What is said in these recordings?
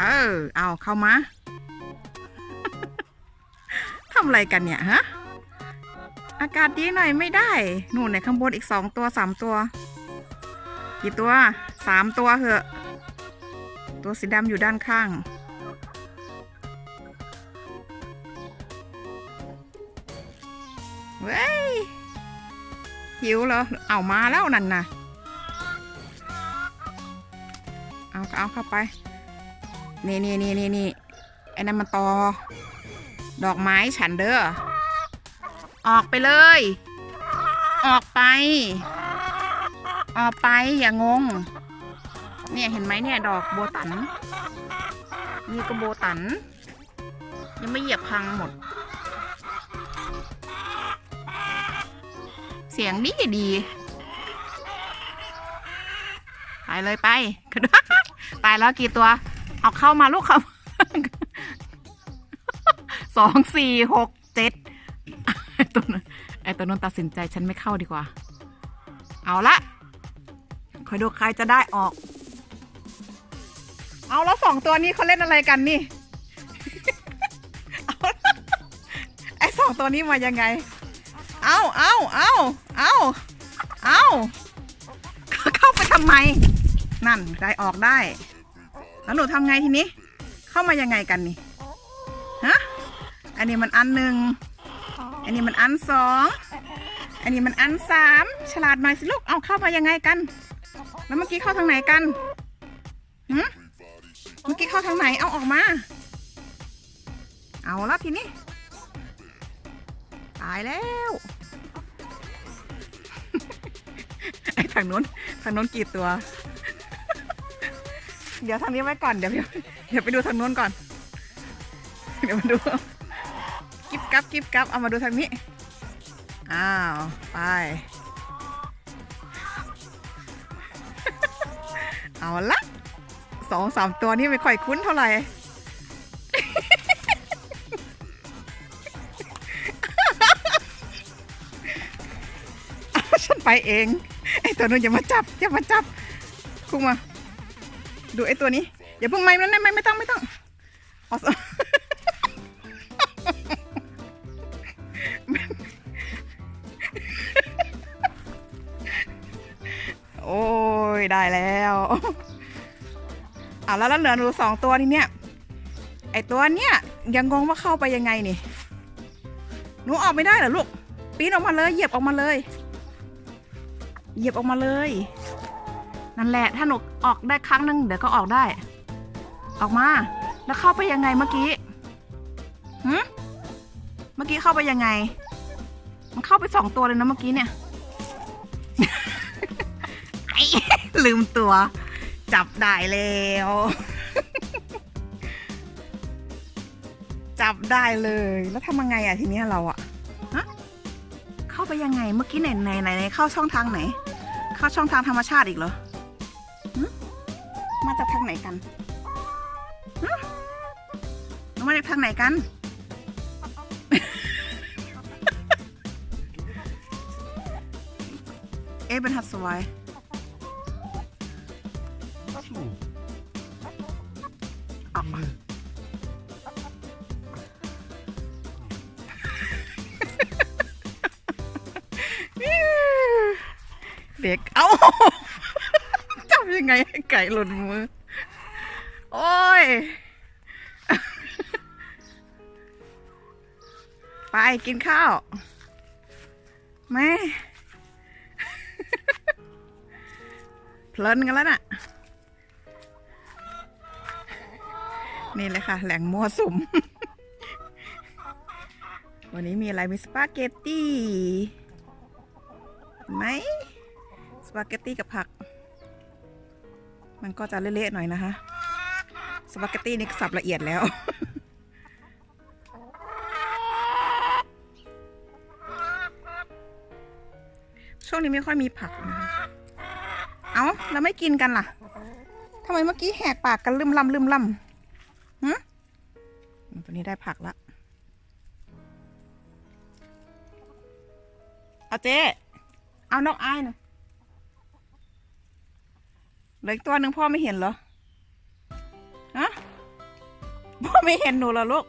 เออ เอาเข้ามา ทำอะไรกันเนี่ยฮะ อากาศดีหน่อยไม่ได้นู่นในข้างบนอีกสองตัวสามตัว กี่ตัวสามตัวเหอะ ตัวสีดำอยู่ด้านข้าง เว้ย หิวเหรอ เอามาแล้วนั่นน่ะเอาเอาเข้าไป นี่นี่นี่นี่นี่ไอ้นั่นมันตอ ดอกไม้ฉันเด้อ ออกไปเลย ออกไป ออกไปอย่างง เนี่ยเห็นไหมเนี่ยดอกโบตัน นี่ก็โบตัน ยังไม่เหยียบพังหมด เสียงดีดีไปเลยไป ตายแล้วกี่ตัว เอาเข้ามาลูกครับสองสี่หกเจ็ดไอตัวนั้นไอตัวนั้นตัดสินใจฉันไม่เข้าดีกว่า เอาละคอยดูใครจะได้ออก เอาแล้วสองตัวนี้เขาเล่นอะไรกันนี่ไอสองตัวนี้มายังไง เอาเอาเอาเอาเอาเข้าไปทำไม นั่นได้ออกได้ แล้วหนูทำไงทีนี้ เข้ามายังไงกันนี่ฮะอันนี้มันอันหนึ่งอันนี้มันอันสองอันนี้มันอันสามฉลาดหน่อยสิลูกเอาเข้ามายังไงกัน แล้วเมื่อกี้เข้าทางไหนกันหืมเมื่อกี้เข้าทางไหนเอาออกมา เอาละทีนี้ตายแล้วไอ้ทางนู้นทางนู้นกี่ตัว เดี๋ยวทางนี้ไว้ก่อน เดี๋ยวเดี๋ยวไปดูทางนู้นก่อน เดี๋ยวมาดู กิบกับกิบกับเอามาดูทางนี้ อ้าว ไป เอาละสองสามตัวนี้ไม่ค่อยคุ้นเท่าไหร่ ฉันไปเอง ไอ้ตัวนู้นอย่ามาจับ อย่ามาจับ คุกมา ดูไอ้ตัวนี้ อย่าเพิ่งไม่ไม่ไม่ไม่ต้องไม่ต้องอสโอ้ยได้แล้วเอาแล้วแล้วเหลือหนูสองตัวนี่เนี่ยไอตัวเนี้ยยังงงว่าเข้าไปยังไงนี่หนูออกไม่ได้เหรอลูกปีนออกมาเลย เหยียบออกมาเลย เหยียบออกมาเลย นั่นแหละถ้าหนูออกได้ครั้งหนึ่งเดี๋ยวก็ออกได้ ออกมา แล้วเข้าไปยังไงเมื่อกี้หืมเมื่อกี้เข้าไปยังไง มันเข้าไปสองตัวเลยนะเมื่อกี้เนี่ยไอ้ลืมตัว จับได้แล้ว จับได้เลย แล้วทำยังไงอะทีนี้เราอะฮะเข้าไปยังไงเมื่อกี้ไหนไหนไหนเข้าช่องทางไหน เข้าช่องทางธรรมชาติอีกเหรอ มาจากทางไหนกันมาจากทางไหนกัน เอ๊ะเป็นหัดสวายออกมาเด็ก เอ้า ยังไงให้ไก่หล่นมือ โอ้ย ไปกินข้าวแม่เพลินกันแล้วน่ะ นี่เลยค่ะ แหล่งมั่วสุม วันนี้มีอะไรมีสปาเกตตี้ไหมสปาเกตตี้กับผัก มันก็จะเละๆหน่อยนะคะ สปาเกตตี้นี่สับละเอียดแล้ว ช่วงนี้ไม่ค่อยมีผักนะคะเอาแล้วไม่กินกันล่ะทำไมเมื่อกี้แหกปากกันลืมลำลืมลำหืมตัวนี้ได้ผักละเอาเจ๊เอานกอ้ายหน่อย เหลืออีกตัวหนึ่งพ่อไม่เห็นเหรอฮะพ่อไม่เห็นหนูเหรอลูก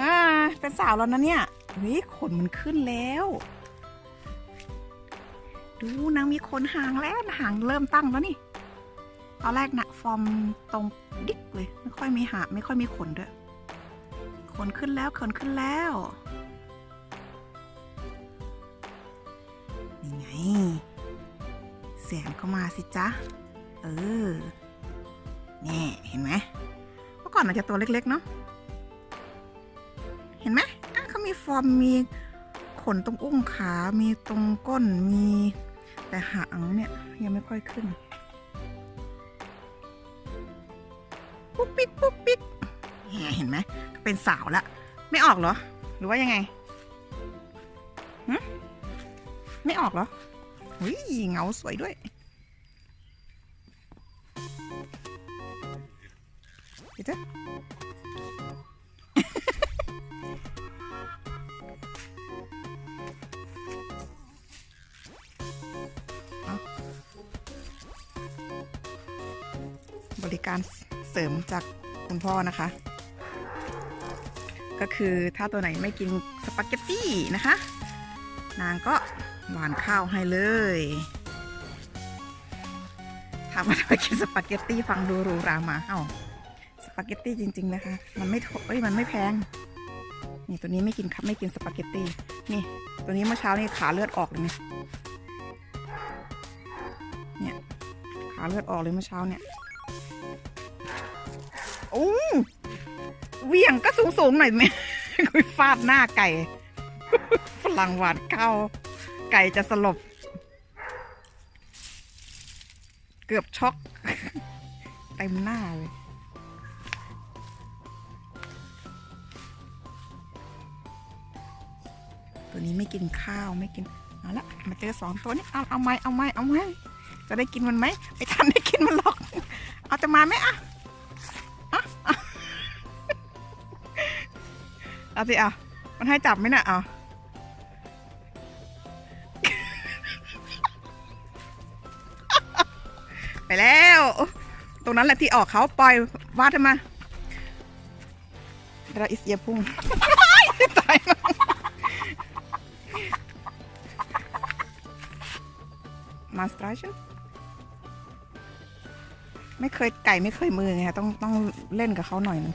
อ่าเป็นสาวแล้วนะเนี่ยเฮ้ยขนมันขึ้นแล้ว ดูนางมีขนหางแล้วหางเริ่มตั้งแล้วนี่ตอนแรกนะฟอร์มตรงดิกเลย ไม่ค่อยมีหางไม่ค่อยมีขนด้วยขนขึ้นแล้วขนขึ้นแล้วนี่ไงเสียงเข้ามาสิจ๊ะ เออ นี่เห็นไหมเมื่อก่อนมันจะตัวเล็กๆเนาะ เห็นไหมอะเขามีฟอร์ม มีขนตรงอุ้งขา มีตรงก้น มี แต่หางเนี่ยยังไม่ค่อยขึ้น ปุ๊บปิ๊กปุ๊บปิ๊กเห็นไหม เป็นสาวแล้วไม่ออกเหรอ หรือว่ายังไงหึไม่ออกเหรอ หุยเงาสวยด้วย บริการเสริมจากคุณพ่อนะคะ ก็คือถ้าตัวไหนไม่กินสปาเกตตี้นะคะ นางก็หวานข้าวให้เลยถามว่าทำไมกินสปาเกตตี้ฟังดูรูรามาเอ้าสปาเกตตี้จริง ๆ นะคะ มันไม่เอ้ยมันไม่แพงนี่ตัวนี้ไม่กินครับไม่กินสปาเกตตี้นี่ ตัวนี้เมื่อเช้านี่ขาเลือดออกเลยเนี่ยขาเลือดออกเลยเมื่อเช้าเนี่ย อ้เวียงก็สูงสูงหน่อยไหมคุยฟาดหน้าไก่ ฝรั่งหวานเข้า ไก่จะสลบ เกือบช็อกเต็มหน้าเลยตัวนี้ไม่กินข้าวไม่กิน เอาละมาเจอสองตัวนี้เอาเอาไม้เอาไม้เอาไม้จะได้กินมันไหมไม่ทันได้กินมันหรอก เอาจะมาไหมอะ เอาสิเอามันให้จับไหมน่ะเอาไปแล้ว ตรงนั้นแหละที่ออกเขาปล่อยวาดทำไมาดราอิสเยพุ่งตายมาสตราชันไม่เคยไก่ไม่เคยมือไงต้องต้องเล่นกับเขาหน่อยนึง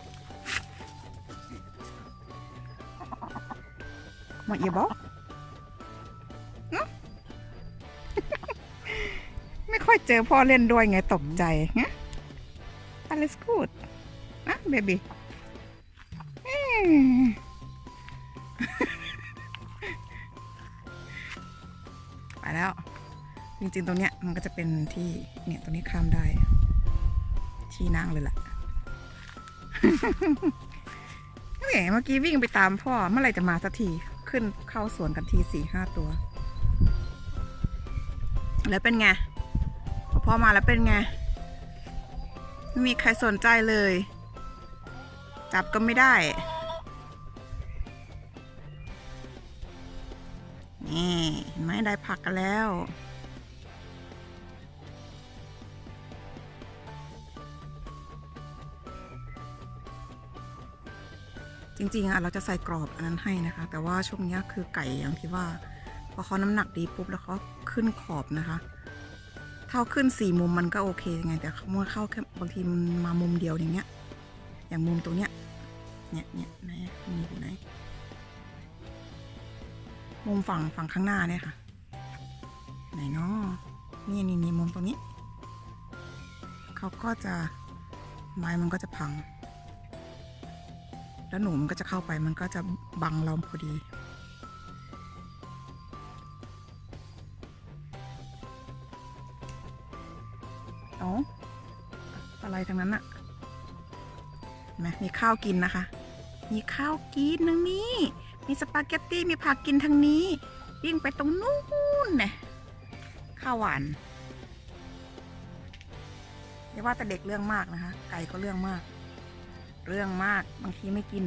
มาเอียบอกเนอะไม่ค่อยเจอพ่อเล่นด้วยไงตกใจเงี้ย alles gut นะเบบี้ไปแล้ว จริงๆ ตรงเนี้ยมันก็จะเป็นที่ เนี่ย ตรงนี้ข้ามได้ ที่นั่งเลยแหละเฮ้ยเมื่อกี้วิ่งไปตามพ่อ เมื่อไรจะมาสักที ขึ้นเข้าสวนกันทีสี่ห้าตัว แล้วเป็นไง พอมาแล้วเป็นไง ไม่มีใครสนใจเลย จับก็ไม่ได้ นี่เห็นไหมได้ผักกันแล้ว จริงๆอะเราจะใส่กรอบอันนั้นให้นะคะ แต่ว่าช่วงนี้คือไก่อย่างที่ว่า พอเขาน้ำหนักดีปุ๊บแล้วเขาขึ้นขอบนะคะ เท่าขึ้นสี่มุมมันก็โอเคไง แต่เมื่อเข้าแค่บางทีมันมามุมเดียวอย่างเงี้ย อย่างมุมตรงเนี้ย เนี่ยเนี่ยไหนมีอยู่ไหน มุมฝั่งฝั่งข้างหน้าเนี่ยค่ะ ไหนเนาะนี่นี่นี่มุมตรงนี้ เขาก็จะไม้มันก็จะพัง แล้วหนูมันก็จะเข้าไปมันก็จะบังเราพอดีเอาอะไรทั้งนั้นอะนไหมมีข้าวกินนะคะ มีข้าวกินทางนี้ มีสปาเกตตี้มีผักกินทางนี้วิ่งไปตรงนู้นเนี่ยข้าวหวานอย่าว่าแต่เด็กเรื่องมากนะคะ ไก่ก็เรื่องมาก เรื่องมากบางทีไม่กิน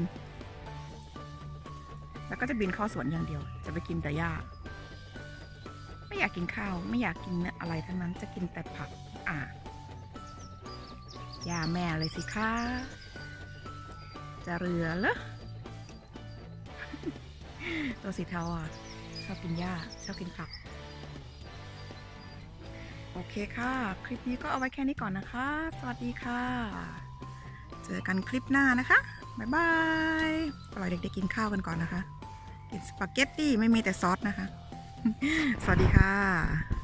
แล้วก็จะบินเข้าสวนอย่างเดียว จะไปกินแต่หญ้า ไม่อยากกินข้าว ไม่อยากกินอะไรทั้งนั้นจะกินแต่ผักอ่าหญ้าแม่เลยสิคะจะเหลือเหรอตัวสีเทาอะชอบกินหญ้าชอบกินผัก โอเคค่ะ คลิปนี้ก็เอาไว้แค่นี้ก่อนนะคะ สวัสดีค่ะ เจอกันคลิปหน้านะคะบ๊ายบายปล่อยเด็กๆกินข้าวกันก่อนนะคะ กินสปาเกตตี้ไม่มีแต่ซอสนะคะ สวัสดีค่ะ